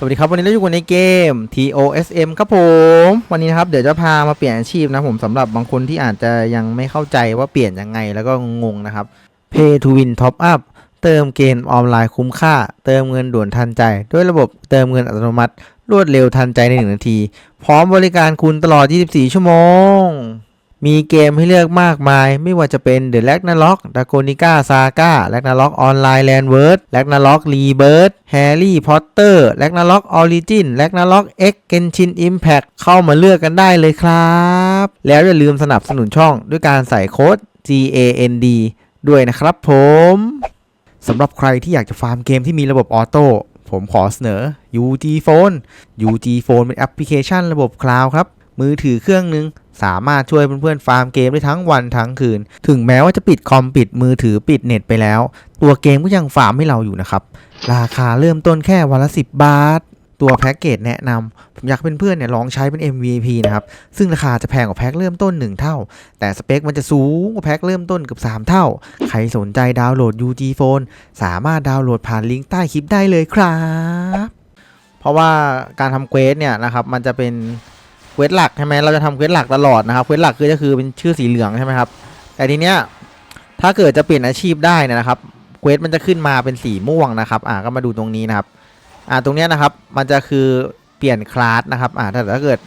สวัสดีครับวันนี้เราอยู่กันในเกม TOSM ครับผมวันนี้นะครับเดี๋ยวจะพามาเปลี่ยนอาชีพนะผมสำหรับบางคนที่อาจจะยังไม่เข้าใจว่าเปลี่ยนยังไงแล้วก็งงนะครับ Pay to Win Top Up เติมเกมออนไลน์คุ้มค่า เติมเงินด่วนทันใจ ด้วยระบบเติมเงินอัตโนมัติ รวดเร็วทันใจใน 1 นาที พร้อมบริการคุณตลอด 24 ชั่วโมง มีเกมให้เลือกมากมาย ไม่ว่าจะเป็น The Ragnarok Dragonica Saga Ragnarok Online Landward Ragnarok Rebirth Harry Potter Ragnarok Origin Ragnarok X Genshin Impact เข้ามาเลือกกันได้เลยครับ แล้วอย่าลืมสนับสนุนช่องด้วยการใส่โค้ด GAND ด้วยนะครับผมสำหรับใครที่อยากจะฟาร์มเกมที่มีระบบออโต้ผมขอเสนอ UG Phone UG Phone เป็นแอปพลิเคชันระบบคลาวด์ครับ มือถือเครื่องหนึง สามารถช่วยเพื่อนๆฟาร์มเกมได้ทั้งวันทั้งคืน ถึงแม้ว่าจะปิดคอมปิดมือถือปิดเน็ตไปแล้ว ตัวเกมก็ยังฟาร์มให้เราอยู่นะครับ ราคาเริ่มต้นแค่วันละ 10 บาท ตัวแพ็กเกจแนะนำผมอยากให้เพื่อนเนี่ยลองใช้เป็น MVP นะครับ ซึ่งราคาจะแพงกว่าแพ็กเริ่มต้น 1 เท่า แต่สเปคมันจะสูงกว่าแพ็กเริ่มต้นเกือบ3 เท่า ใครสนใจดาวน์โหลด UG Phone สามารถดาวน์โหลดผ่านลิงก์ใต้คลิปได้เลยครับ เพราะว่าการทำเควสเนี่ยนะครับมันจะเป็น ควสหลักใช่ไหมเราจะทำเควสหลักตลอดนะครับเควสหลักคือจะคือเป็นชื่อสีเหลืองใช่ไหมครับแต่ทีเนี้ยถ้าเกิดจะเปลี่ยนอาชีพได้นะครับเควสมันจะขึ้นมาเป็นสีม่วงนะครับอ่าก็มาดูตรงนี้นะครับอ่าตรงเนี้ยนะครับมันจะคือเปลี่ยนคลาสนะครับอ่าถ้าถ้าเกิด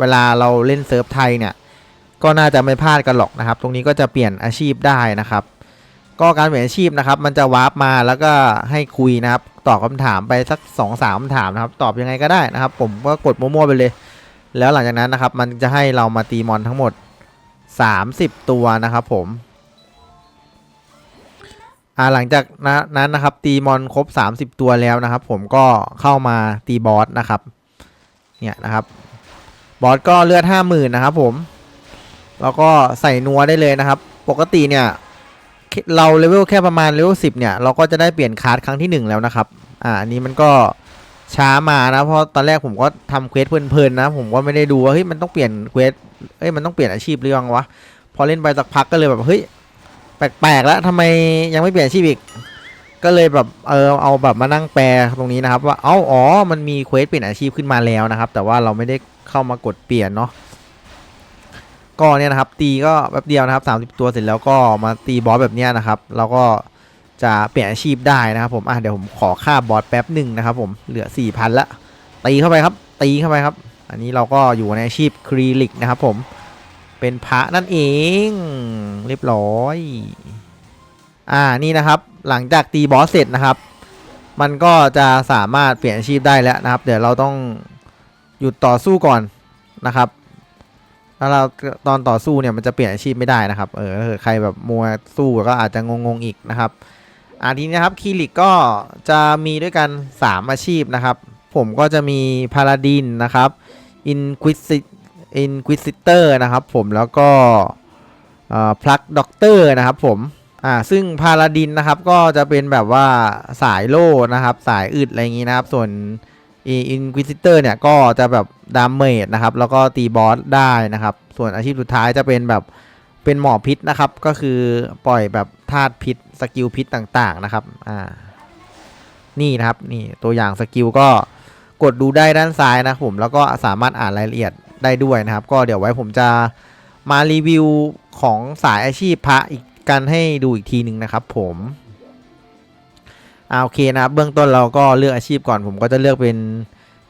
เวลาเราเล่นเซิร์ฟไทยเนี่ยก็น่าจะไม่พลาดกันหรอกนะครับ ตรงนี้ก็จะเปลี่ยนอาชีพได้นะครับ ก็การเปลี่ยนอาชีพนะครับ มันจะวาร์ปมาแล้วก็ให้คุยนะครับตอบคำถามไปสัก2อสามคำถามนะครับ ตอบยังไงก็ได้นะครับ ผมก็กดมั่วๆไปเลย แล้วหลังจากนั้นนะครับ มันจะให้เรามาตีมอนทั้งหมด 30 ตัวนะครับผมอ่าหลังจากนั้นนะครับตีมอนครบ 30 ตัวแล้วนะครับ ผมก็เข้ามาตีบอสนะครับเนี่ยนะครับบอสก็เลือด 50,000นะครับผมแล้วก็ใส่นัวได้เลยนะครับ ปกติเนี่ยเราเลเวลแค่ประมาณเลเวลสิเนี่ยเราก็จะได้เปลี่ยนคาร์ดครั้งที่ 1 แล้วนะครับอ่าอันนี้มันก็ ช้ามานะเพราะตอนแรกผมก็ทำเควสเพลินๆนะ ผมก็ไม่ได้ดูว่าเฮ้ยมันต้องเปลี่ยนเควสเอ้ยมันต้องเปลี่ยนอาชีพหรือยังวะพอเล่นไปสักพักก็เลยแบบเฮ้ยแปลกๆแล้วทำไมยังไม่เปลี่ยนอาชีพอีกก็เลยแบบเออเอาแบบมานั่งแปลตรงนี้นะครับ ว่าเอ้าอ๋อมันมีเควสเปลี่ยนอาชีพขึ้นมาแล้วนะครับ แต่ว่าเราไม่ได้เข้ามากดเปลี่ยนเนาะก็เนี่ยนะครับ ตีก็แป๊บเดียวนะครับ30 ตัวเสร็จแล้วก็มาตีบอสแบบเนี้ยนะครับ แล้วก็ จะเปลี่ยนอาชีพได้นะครับผมอะเดี๋ยวผมขอค่าบอสแป๊บหนึ่งนะครับผมเหลือ4,000ละตีเข้าไปครับตีเข้าไปครับ อันนี้เราก็อยู่ในอาชีพครีลิกนะครับผมเป็นพระนั่นเอง เรียบร้อย อ่านี่นะครับ หลังจากตีบอสเสร็จนะครับ มันก็จะสามารถเปลี่ยนอาชีพได้แล้วนะครับ เดี๋ยวเราต้องหยุดต่อสู้ก่อนนะครับแล้วเราตอนต่อสู้เนี่ยมันจะเปลี่ยนอาชีพไม่ได้นะครับ เออถ้าเกิดใครแบบมัวสู้ก็อาจจะงงๆอีกนะครับ อ่าทีนี้นะครับคีริกก็จะมีด้วยกัน 3 อาชีพนะครับ ผมก็จะมีพาราดินนะครับอินควิสิอินควิซิเตอร์นะครับผมแล้วก็พลักด็อกเตอร์นะครับผมอ่าซึ่งพาราดินนะครับก็จะเป็นแบบว่าสายโล่นะครับสายอึดอะไรอย่างนี้นะครับ ส่วนอินควิซิเตอร์เนี่ยก็จะแบบดามเมจนะครับแล้วก็ตีบอสได้นะครับ ส่วนอาชีพสุดท้ายจะเป็นแบบ เป็นหมอพิษนะครับ ก็คือปล่อยแบบธาตุพิษสกิลพิษต่างๆนะครับ อ่า นี่นะครับ นี่ตัวอย่างสกิลก็กดดูได้ด้านซ้ายนะผมแล้วก็สามารถอ่านรายละเอียดได้ด้วยนะครับ ก็เดี๋ยวไว้ผมจะมารีวิวของสายอาชีพพระอีกกันให้ดูอีกทีหนึ่งนะครับ ผมอ่าโอเคนะครับ เบื้องต้นเราก็เลือกอาชีพก่อน ผมก็จะเลือกเป็น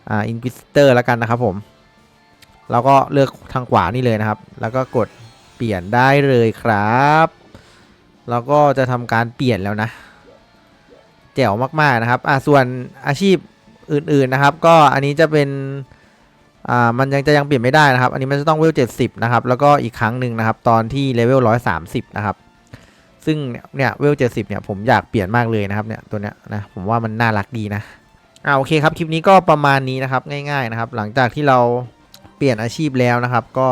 อ่าอินควิสเตอร์แล้วกันนะครับผมเราก็เลือกทางขวานี่เลยนะครับ แล้วก็กด ลี่ยนได้เลยครับ แล้วก็จะทำการเปลี่ยนแล้วนะ แจ๋วมากๆนะครับอ่าส่วนอาชีพอื่นๆนะครับ ก็อันนี้จะเป็นอ่ามันยังจะยังเปลี่ยนไม่ได้นะครับ อันนี้มันจะต้องเวล70นะครับ แล้วก็อีกครั้งหนึ่งนะครับ ตอนที่เลเวล130นะครับ ซึ่งเนี่ยเวลเจ็ดสิบเนี่ยผมอยากเปลี่ยนมากเลยนะครับเนี่ยตัวเนี้ยนะผมว่ามันน่ารักดีนะอ่าโอเคครับคลิปนี้ก็ประมาณนี้นะครับง่าย ๆนะครับ หลังจากที่เราเปลี่ยนอาชีพแล้วนะครับ ก็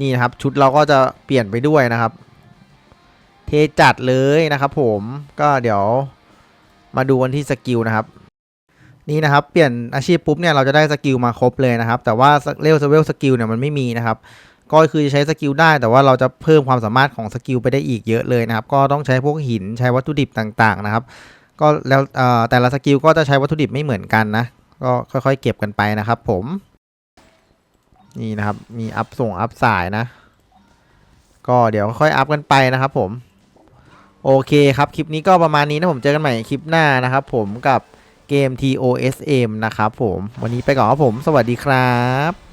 นี่นะครับชุดเราก็จะเปลี่ยนไปด้วยนะครับ เทจัดเลยนะครับ ผมก็เดี๋ยวมาดูกันที่สกิลนะครับนี่นะครับเปลี่ยนอาชีพปุ๊บเนี่ยเราจะได้สกิลมาครบเลยนะครับ แต่ว่าเลเวลเวลสกิลเนี่ยมันไม่มีนะครับก็คือจะใช้สกิลได้แต่ว่าเราจะเพิ่มความสามารถของสกิลไปได้อีกเยอะเลยนะครับ ก็ต้องใช้พวกหินใช้วัตถุดิบต่างๆนะครับ ก็แล้วแต่ละสกิลก็จะใช้วัตถุดิบไม่เหมือนกันนะก็ค่อยๆ เก็บกันไปนะครับ ผม นี่นะครับมีอัพส่งอัพสายนะ ก็เดี๋ยวค่อยอัพกันไปนะครับผม โอเคครับคลิปนี้ก็ประมาณนี้นะผมเจอกันใหม่คลิปหน้านะครับผมกับเกม TOSM นะครับผม วันนี้ไปก่อนครับผม สวัสดีครับ